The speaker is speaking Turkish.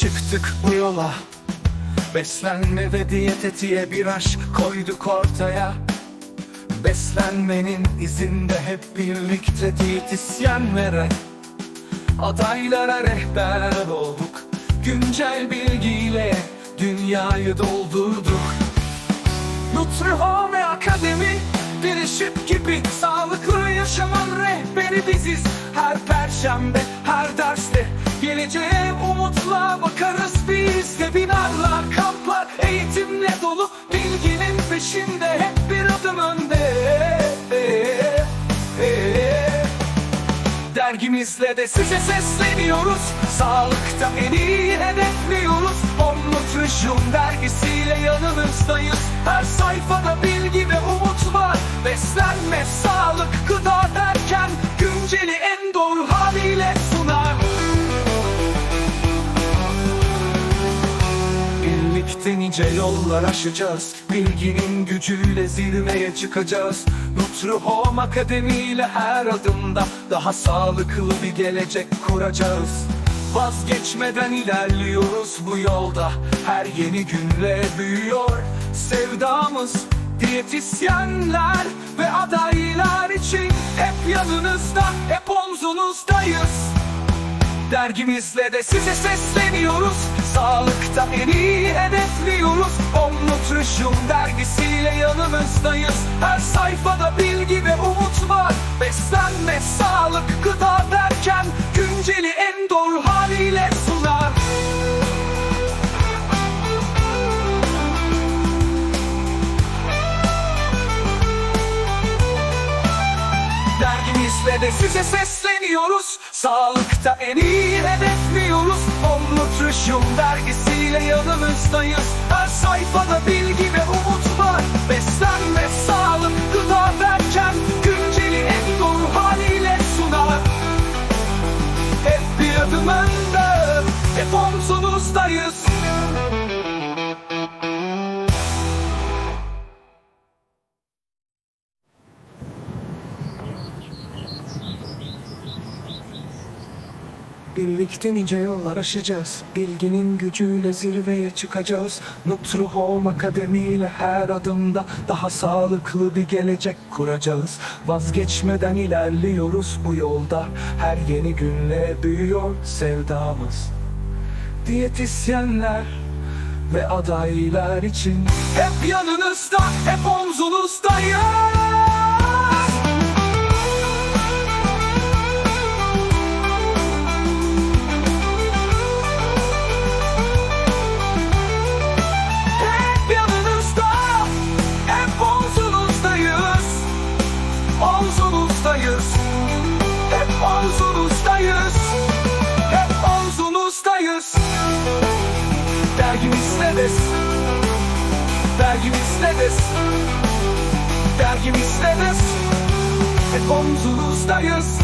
çıktık bu yola. Beslenme ve diyet etiğe bir aşk koyduk ortaya. Beslenmenin izinde hep birlikte diyetisyenlere Adaylara rehber olduk Güncel bilgiyle dünyayı doldurduk. Nutrihome Akademi bir ışık gibi Sağlıklı yaşamın rehberi biziz. Her perşembe, her derste Geleceğe umutla bakarız biz Webinarlar, kamplar, eğitimle dolu Bilginin peşinde hep bir adım önde. Dergimizle de size sesleniyoruz. Sağlıkta en iyi hedefliyoruz. On Nutrition dergisiyle yanınızdayız. Her sayfada nice yollar aşacağız. Bilginin gücüyle zirveye çıkacağız. Nutrihome Akademi ile her adımda Daha sağlıklı bir gelecek kuracağız. Vazgeçmeden ilerliyoruz bu yolda. Her yeni günle büyüyor sevdamız. Diyetisyenler ve adaylar için Hep yanınızda, hep omzunuzdayız Dergimizle de size sesleniyoruz. Sağlıkta en iyi hedefliyoruz. On Nutrition dergisiyle yanınızdayız Her sayfada bilgi ve umut var. Beslenme, sağlık, gıda derken Günceli Dergimizle de size sesleniyoruz. Sağlıkta en iyi hedefliyoruz. Nutrition dergisiyle yanınızdayız Her sayfada bilgi ve umut var. Beslenme, sağlık, Birlikte nice yollar aşacağız. Bilginin gücüyle zirveye çıkacağız. Nutrihome Akademi ile her adımda Daha sağlıklı bir gelecek kuracağız. Vazgeçmeden ilerliyoruz bu yolda. Her yeni günle büyüyor sevdamız. Diyetisyenler ve adaylar için Hep yanınızda, hep omzunuzdayız Dergimizle biz Dergimizle biz Dergimizle biz Hep omzunuzdayız